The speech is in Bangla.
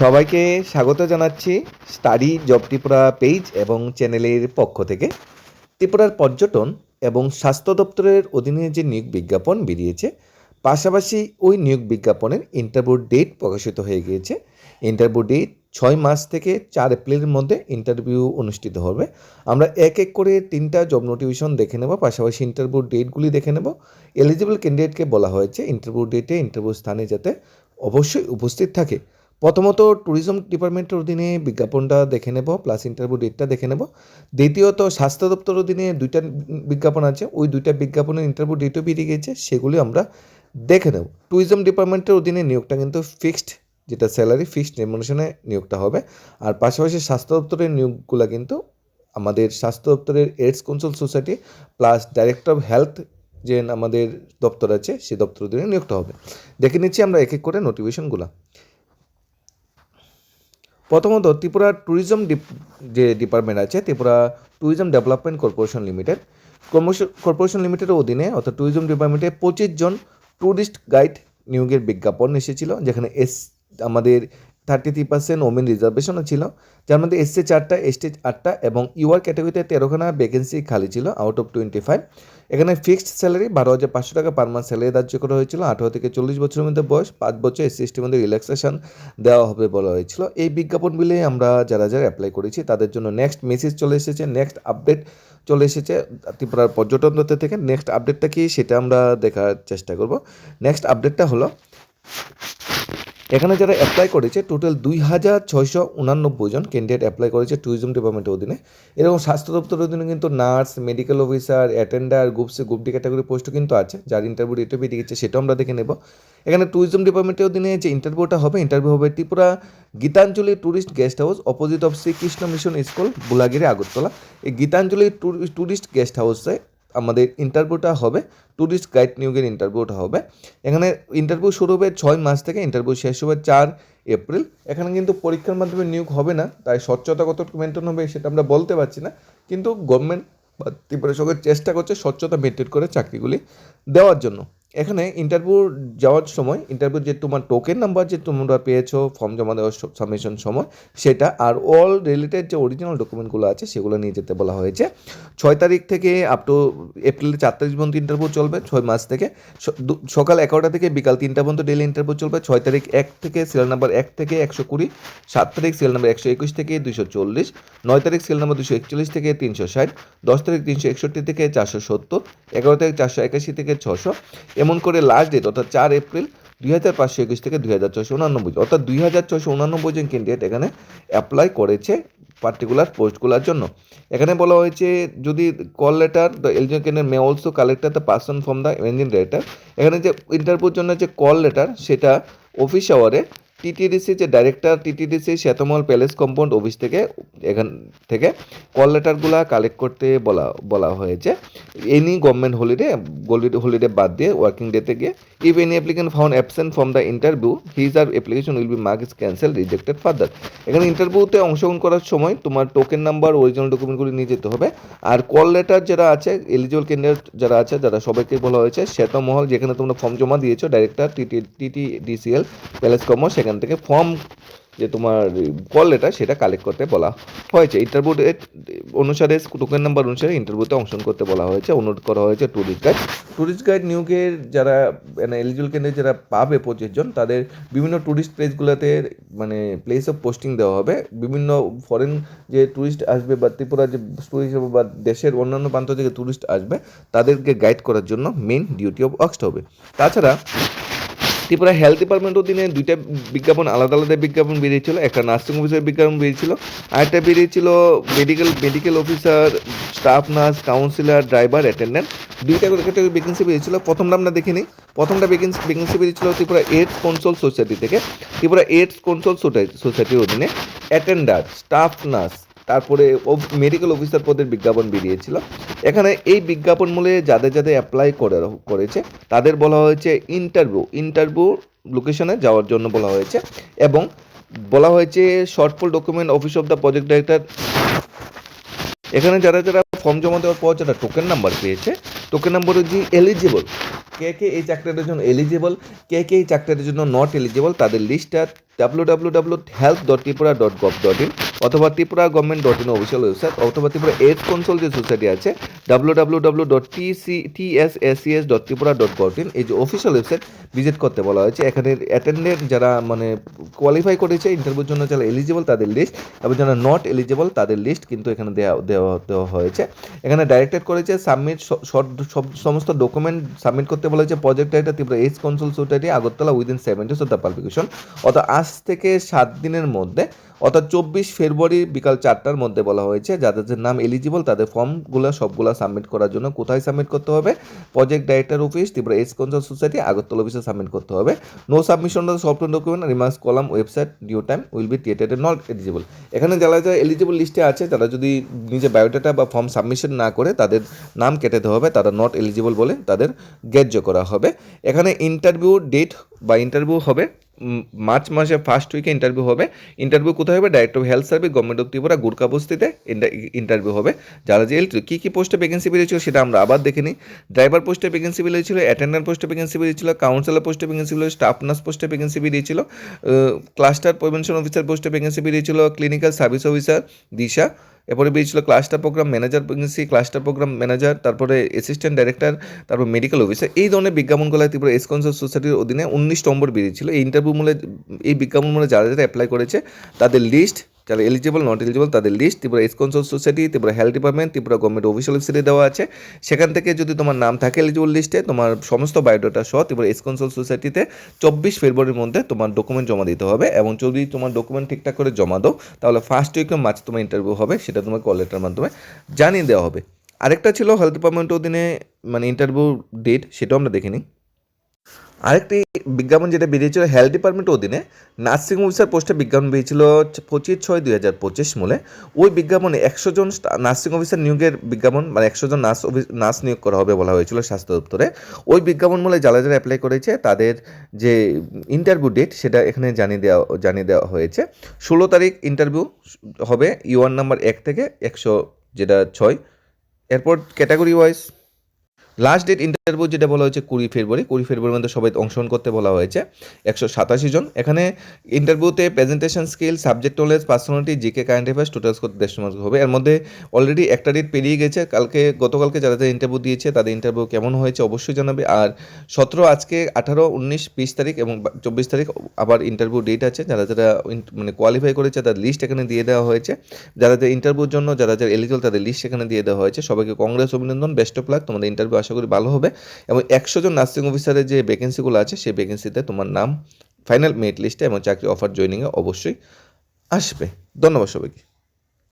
সবাইকে স্বাগত জানাচ্ছি স্টাডি জব ত্রিপুরা পেজ এবং চ্যানেলের পক্ষ থেকে। ত্রিপুরার পর্যটন এবং স্বাস্থ্য দপ্তরের অধীনে যে নিয়োগ বিজ্ঞাপন বেরিয়েছে, পাশাপাশি ওই নিয়োগ বিজ্ঞাপনের ইন্টারভিউ ডেট প্রকাশিত হয়ে গিয়েছে। ইন্টারভিউ ডেট ছয় মাস থেকে চার এপ্রিলের মধ্যে ইন্টারভিউ অনুষ্ঠিত হবে। আমরা এক এক করে তিনটা জব নোটিফিকেশন দেখে নেব, পাশাপাশি ইন্টারভিউ ডেটগুলি দেখে নেব। এলিজিবল ক্যান্ডিডেটকে বলা হয়েছে ইন্টারভিউ ডেটে ইন্টারভিউ স্থানে যাতে অবশ্যই উপস্থিত থাকে। প্রথমত ট্যুরিজম ডিপার্টমেন্টের অধীনে বিজ্ঞাপনটা দেখে নেব প্লাস ইন্টারভিউ ডেটটা দেখে নেব। দ্বিতীয়ত, স্বাস্থ্য দপ্তর অধীনে দুইটা বিজ্ঞাপন আছে, ওই দুইটা বিজ্ঞাপনের ইন্টারভিউ ডেটও বেরিয়ে গেছে সেগুলি আমরা দেখে নেব। ট্যুরিজম ডিপার্টমেন্টের অধীনে নিয়োগটা কিন্তু ফিক্সড যেটা স্যালারি ফিক্সড রেমুনেশনে নিয়োগটা হবে। আর পাশাপাশি স্বাস্থ্য দপ্তরের নিয়োগগুলো কিন্তু আমাদের স্বাস্থ্য দপ্তরের AIDS control society plus director of health যে আমাদের দপ্তর আছে সেই দপ্তর অধীনে নিয়োগটা হবে। দেখে নিচ্ছি আমরা এক এক করে নোটিফিকেশনগুলো প্রথমত ত্রিপুরা ট্যুরিজম ডিপ- যে ডিপার্টমেন্ট আছে, Tripura tourism development corporation limited corporation লিমিটেডের অধীনে অর্থাৎ ট্যুরিজম ডিপার্টমেন্টে পঁচিশ জন ট্যুরিস্ট গাইড নিয়োগের বিজ্ঞাপন এসেছিল, যেখানে এস, আমাদের থার্টি থ্রি পার্সেন্ট ওমেন রিজার্ভেশনও ছিল, যার মধ্যে এসসি চারটা এসটি আটটা এবং ইউআর ক্যাটাগরিতে তেরোখানা ভ্যাকেন্সি খালি ছিল আউট অফ টোয়েন্টি ফাইভ এখানে ফিক্সড স্যালারি বারো হাজার পাঁচশো টাকা পার মান্থ স্যালারি ধার্য করা হয়েছিল, আঠারো থেকে চল্লিশ বছরের মধ্যে বয়স, পাঁচ বছর এসসি এসটির মধ্যে রিল্যাক্সেশন দেওয়া হবে বলা হয়েছিল। এই বিজ্ঞাপন বিজ্ঞাপনগুলি আমরা যারা যারা অ্যাপ্লাই করেছি, তাদের জন্য নেক্সট মেসেজ চলে এসেছে নেক্সট আপডেট চলে এসেছে ত্রিপুরার পর্যটন দপ্তর থেকে। নেক্সট আপডেটটা কি, সেটা আমরা দেখার চেষ্টা করব। নেক্সট আপডেটটা হলো এখানে যারা অ্যাপ্লাই করেছে টোটাল দুই হাজার ছয়শো উনানব্বই জন ক্যান্ডিডেট অ্যাপ্লাই করেছে ট্যুরিজম ডিপার্টমেন্টের অধীনে। এরকম স্বাস্থ্য দপ্তরের অধীনে কিন্তু nurse medical officer attender group C group D category পোস্টও কিন্তু আছে, যার ইন্টারভিউ ডেটও বেরিয়ে গেছে, সেটাও আমরা দেখে নেব। এখানে ট্যুরিজম ডিপার্টমেন্টের অধীনে যে ইন্টারভিউটা হবে ইন্টারভিউ হবে Tripura Gitanjali tourist guest house opposite of Srikrishna mission school বুলাগিরি Agartala. এই গীতাঞ্জলি ট্যুরিস্ট গেস্ট হাউসে আমাদের ইন্টারভিউটা হবে ট্যুরিস্ট গাইড নিয়োগের ইন্টারভিউটা হবে। এখানে ইন্টারভিউ শুরু হবে ছয় মাস থেকে ইন্টারভিউ শেষ হবে চার এপ্রিল। এখানে কিন্তু পরীক্ষার মাধ্যমে নিয়োগ হবে না, তাই স্বচ্ছতা কত মেনটেন হবে সেটা আমরা বলতে পারছি না। কিন্তু গভর্নমেন্ট বা ত্রিপুরা সরকার চেষ্টা করছে স্বচ্ছতা মেনটেন করে চাকরিগুলি দেওয়ার জন্য। এখানে ইন্টারভিউ যাওয়ার সময় ইন্টারভিউ যে তোমার টোকেন নাম্বার যে তোমরা পেয়েছ ফর্ম জমা দেওয়ার সাবমিশন সময়, সেটা আর অল রিলেটেড যে অরিজিনাল ডকুমেন্টগুলো আছে, সেগুলো নিয়ে যেতে বলা হয়েছে। ছয় তারিখ থেকে আপ টু এপ্রিলের চার তারিখ পর্যন্ত ইন্টারভিউ চলবে, ছয় মাস থেকে। সকাল এগারোটা থেকে বিকাল তিনটা পর্যন্ত ডেলি ইন্টারভিউ চলবে। ছয় তারিখ এক থেকে সিরিয়াল নাম্বার এক থেকে একশো কুড়ি, সাত তারিখ সিরিয়াল নাম্বার একশো একুশ থেকে দুশো চল্লিশ, নয় তারিখ সিরিয়াল নাম্বার দুশো একচল্লিশ থেকে তিনশো ষাট, দশ তারিখ তিনশো একষট্টি থেকে চারশো সত্তর, এগারো তারিখ চারশো একাশি থেকে ছশো এমন করে লাস্ট ডেট অর্থাৎ চার এপ্রিল দুই হাজার পাঁচশো একুশ থেকে দুই হাজার ছশো উনানব্বই, অর্থাৎ দুই হাজার ছশো উনানব্বই জন ক্যান্ডিডেট এখানে অ্যাপ্লাই করেছে পার্টিকুলার পোস্টগুলোর জন্য। এখানে বলা হয়েছে, যদি call letter the eligible candidate may also collector the person from the engine director এখানে যে ইন্টারভিউর জন্য যে কল লেটার সেটা অফিস আওয়ারে টিটিডিসি, যে ডাইরেক্টর টিটিডিসি শ্যাতমল প্যালেস কম্পাউন্ড অফিস থেকে, এখান থেকে কল লেটারগুলো কালেক্ট করতে বলা বলা হয়েছে। এনি গভর্নমেন্ট হলিডে হলিডে বাদ দিয়ে ওয়ার্কিং ডেতে গিয়ে if any applicant found absent from the interview his or application will be marked as cancel rejected further এখানে ইন্টারভিউতে অংশগ্রহণ করার সময় তোমার টোকেন নাম্বার অরিজিনাল ডকুমেন্টগুলি নিয়ে যেতে হবে। আর কল লেটার যারা আছে এলিজিবল ক্যান্ডিডেট যারা আছে, যারা সবাইকে বলা হয়েছে, শ্বেতমহল, যেখানে তোমরা ফর্ম জমা দিয়েছ director TT TT DCL palace commerce সেখান থেকে ফর্ম যে তোমার কল লেটার সেটা কালেক্ট করতে বলা হয়েছে। ইন্টারভিউ অনুসারে টোকেন নাম্বার অনুসারে ইন্টারভিউতে অংশগ্রহণ করতে বলা হয়েছে। অনুরোধ করা হয়েছে ট্যুরিস্ট গাইড ট্যুরিস্ট গাইড নিয়োগের যারা মানে এলিজিবল কেন্দ্রে যারা পাবে পঁচিশ জন, তাদের বিভিন্ন ট্যুরিস্ট প্লেসগুলোতে মানে প্লেস অফ পোস্টিং দেওয়া হবে। বিভিন্ন ফরেন যে ট্যুরিস্ট আসবে বা ত্রিপুরা যে ট্যুরিস্ট বা দেশের অন্যান্য প্রান্ত থেকে ট্যুরিস্ট আসবে, তাদেরকে গাইড করার জন্য মেন ডিউটি অফ ওয়ার্কসটা হবে। তাছাড়া ত্রিপুরা হেলথ ডিপার্টমেন্ট অধীনে দুইটা বিজ্ঞাপন, আলাদা আলাদা বিজ্ঞাপন বেরিয়েছিল। একটা নার্সিং অফিসার বিজ্ঞাপন বেরিয়েছিল, আরেকটা বেরিয়েছিল medical medical officer staff nurse counsellor driver attendant দুইটা ক্যাটাগরি ভ্যাকেন্সি বেরিয়েছিল। প্রথমটা আমরা দেখিনি। প্রথমটা ভ্যাকেন্সি ভ্যাকেন্সি বেরিয়েছিল ত্রিপুরা এইডস কনসোল সোসাইটি থেকে। ত্রিপুরা এইডস কনসোল সোসাইটির অধীনে। অ্যাটেন্ডার স্টাফ নার্স তারপরে মেডিকেল অফিসার পদের বিজ্ঞাপন বেরিয়েছিল। এখানে এই বিজ্ঞাপন মূলে যাদের যাদের অ্যাপ্লাই করে করেছে, তাদের বলা হয়েছে ইন্টারভিউ ইন্টারভিউ লোকেশনে যাওয়ার জন্য বলা হয়েছে এবং বলা হয়েছে শর্টফুল document office of the project director এখানে যারা যারা ফর্ম জমা দেওয়ার পর যারা টোকেন নাম্বার পেয়েছে টোকেন নাম্বার হচ্ছে এলিজিবল কে কে এই চাকরিটার জন্য এলিজিবল কে কে এই চাকরিটার জন্য নট এলিজিবল তাদের লিস্টটা W W W health dot Tripura dot gov dot in অথবা Tripura government dot in official website অথবা ত্রিপুরা এজ কনসোল যে সোসাইটি আছে W W W dot T C T S S C S dot Tripura dot gov in এই যে অফিসিয়াল ওয়েবসাইট ভিজিট করতে বলা হয়েছে। এখানে অ্যাটেন্ডেন্ট যারা মানে কোয়ালিফাই করেছে ইন্টারভিউর জন্য যারা এলিজিবল তাদের লিস্ট এবং যারা নট এলিজিবল তাদের লিস্ট কিন্তু এখানে দেওয়া দেওয়া দেওয়া হয়েছে। এখানে ডাইরেক্টেড করেছে সাবমিট সব সমস্ত ডকুমেন্ট সাবমিট করতে বলা হয়েছে। প্রজেক্ট এটা Tripura AIDS control society Agartala within seven days of the publication অর্থাৎ আজ থেকে সাত দিনের মধ্যে অর্থাৎ চব্বিশ ফেব্রুয়ারি বিকাল চারটার মধ্যে বলা হয়েছে, যাদের নাম এলিজিবল তাদের ফর্মগুলো সবগুলো সাবমিট করার জন্য কোথায় সাবমিট করতে হবে? Project director office Tripura AIDS control society Agartala অফিসে সাবমিট করতে হবে। No submission of software document remarks column website due time will be created not eligible এখানে যারা যারা এলিজিবল লিস্টে আছে, তারা যদি নিজে বায়োডাটা বা ফর্ম সাবমিশন না করে, তাদের নাম কেটে দেওয়া হবে, তারা নট এলিজিবল বলে তাদের গ্যায্য করা হবে। এখানে ইন্টারভিউ ডেট বা ইন্টারভিউ হবে। মার্চ মাসে ফার্স্ট উইকে ইন্টারভিউ হবে। ইন্টারভিউ কোথায় হবে? Director of health service government of Tripura Gurkha বস্তিতে ইন্টারভিউ হবে। যারা যে কী কী পোস্টে ভ্যাকেন্সি বেরিয়েছিল সেটা আমরা আবার দেখে নিই। ড্রাইভার পোস্টে ভ্যাকেন্সি বেরিয়েছিল অ্যাটেন্ডান্ট পোস্টে ভ্যাকেন্সি বেরিয়েছিল কাউন্সিলর পোস্টে ভ্যাকেন্সি বেরিয়েছিল স্টাফ নার্স পোস্টে ভ্যাকেন্সি বেরিয়েছিল ক্লাস্টার প্রিভেনশন অফিসার পোস্টে ভ্যাকেন্সি বেরিয়েছিল ক্লিনিক্যাল সার্ভিস অফিসার দিশা। এরপরে বেরিয়েছিল cluster programme manager vacancy cluster programme manager তারপরে অ্যাসিস্ট্যান্ট ডাইরেক্টর তারপর মেডিকেল অফিসার এই ধরনের বিজ্ঞাপনগুলো ত্রিপুরা এসকনসার সোসাইটির অধীনে উনিশ নম্বর বেরিয়েছিল। এই ইন্টারভিউ মূলে, এই বিজ্ঞাপন মূলে যারা যারা অ্যাপ্লাই করেছে, তাদের লিস্ট যারা এলিজিবল নট এলিজিবল তাদের list Tripura AIDS control society Tripura health department Tripura government official ওয়েবসাইটে দেওয়া আছে। সেখান থেকে যদি তোমার নাম থাকে এলিজিবল লিস্টে তোমার সমস্ত বায়োডাটা সহ ত্রিপুরা এস কনসাল সোসাইটিতে চব্বিশ ফেব্রুয়ারির মধ্যে তোমার ডকুমেন্ট জমা দিতে হবে এবং যদি তোমার ডকুমেন্ট ঠিকঠাক করে জমা দাও, তাহলে ফার্স্ট উইকের মাঝে তোমার ইন্টারভিউ হবে, সেটা তোমার কল লেটার মাধ্যমে জানিয়ে দেওয়া হবে। আরেকটা ছিল হেলথ ডিপার্টমেন্ট অধীনে মানে ইন্টারভিউ ডেট সেটাও আমরা দেখে নিই আরেকটি বিজ্ঞাপন যেটা বেরিয়েছিল হেলথ ডিপার্টমেন্ট অধীনে, নার্সিং অফিসার পোস্টে বিজ্ঞাপন বেরিয়েছিল পঁচিশ ছয় দুই হাজার পঁচিশ মূলে। ওই বিজ্ঞাপনে একশো জন নার্সিং অফিসার নিয়োগের বিজ্ঞাপন মানে একশো জন নার্স নার্স নিয়োগ করা হবে বলা হয়েছিল স্বাস্থ্য দপ্তরে। ওই বিজ্ঞাপন মূলে যারা যারা অ্যাপ্লাই করেছে, তাদের যে ইন্টারভিউ ডেট সেটা এখানে জানিয়ে দেওয়া জানিয়ে দেওয়া হয়েছে। ষোলো তারিখ ইন্টারভিউ হবে ইউআর নাম্বার এক থেকে একশো যেটা ছয়। এরপর category wise last date interview যেটা বলা হয়েছে কুড়ি ফেব্রুয়ারি, কুড়ি ফেব্রুয়ারির মধ্যে সবাই অংশগ্রহণ করতে বলা হয়েছে। একশো সাতাশি জন। এখানে ইন্টারভিউতে presentation skill subject knowledge personality GK current affairs totals করতে দেড়শো মার্ক হবে। এর মধ্যে অলরেডি একটা ডেট পেরিয়ে গেছে। কালকে, গতকালকে যারা যারা ইন্টারভিউ দিয়েছে, তাদের ইন্টারভিউ কেমন হয়েছে অবশ্যই জানাবে। আর সতেরো, আজকে আঠারো, উনিশ, বিশ তারিখ এবং চব্বিশ তারিখ আবার ইন্টারভিউ ডেট আছে। যারা যারা মানে কোয়ালিফাই করেছে, তাদের লিস্ট এখানে দিয়ে দেওয়া হয়েছে। যারা যারা ইন্টারভিউর জন্য, যারা যারা এলিজিবল তাদের লিস্ট এখানে দিয়ে দেওয়া হয়েছে। সবাইকে কংগ্রেস অভিনন্দন। বেস্ট অফ লাক তোমাদের ইন্টারভিউ আশা করি ভালো হবে। এবং একশো জন নার্সিং অফিসারের যে ভ্যাকেন্সিগুলো আছে, সেই ভ্যাকেন্সিতে তোমার নাম ফাইনাল মেরিট লিস্টে এবং চাকরি অফার জয়নিংয়ে অবশ্যই আসবে। ধন্যবাদ সবাইকে।